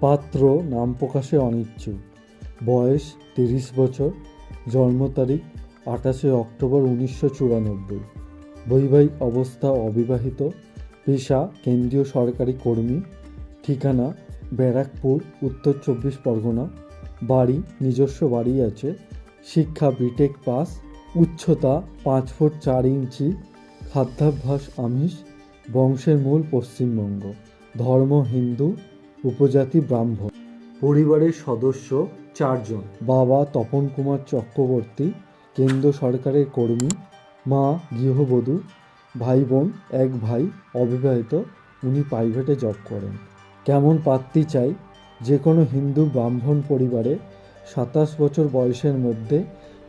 পাত্র নাম প্রকাশে অনিচ্ছুক। বয়স তিরিশ বছর, জন্ম তারিখ আঠাশে অক্টোবর উনিশশো চুরানব্বই। বৈবাহিক অবস্থা অবিবাহিত, পেশা কেন্দ্রীয় সরকারি কর্মী, ঠিকানা ব্যারাকপুর, উত্তর চব্বিশ পরগনা। বাড়ি, নিজস্ব বাড়ি আছে। শিক্ষা বিটেক পাস উচ্চতা পাঁচ ফুট চার ইঞ্চি, খাদ্যাভ্যাস আমিষ, বংশের মূল পশ্চিমবঙ্গ। ধর্ম হিন্দু উপজাতি ব্রাহ্মণ। পরিবারের সদস্য চারজন। বাবা তপন কুমার চক্রবর্তী, কেন্দ্র সরকারের কর্মী, মা গৃহবধূ ভাই বোন এক ভাই অবিবাহিত, উনি প্রাইভেটে জব করেন। কেমন পাত্রী চাই? যে কোনো হিন্দু ব্রাহ্মণ পরিবারে সাতাশ বছর বয়সের মধ্যে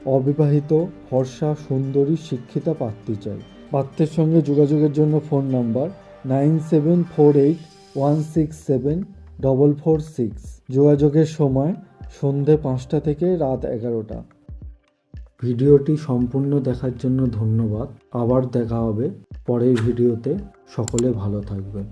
অবিবাহিত ফর্সা সুন্দরী, শিক্ষিতা পাত্রী চাই। পাত্রের সঙ্গে যোগাযোগের জন্য phone number nine seven four eight one six seven double four six যোগাযোগের সময় সন্ধে পাঁচটা থেকে রাত এগারোটা। ভিডিওটি সম্পূর্ণ দেখার জন্য ধন্যবাদ। আবার দেখা হবে পরের ভিডিওতে। সকলে ভালো থাকবেন।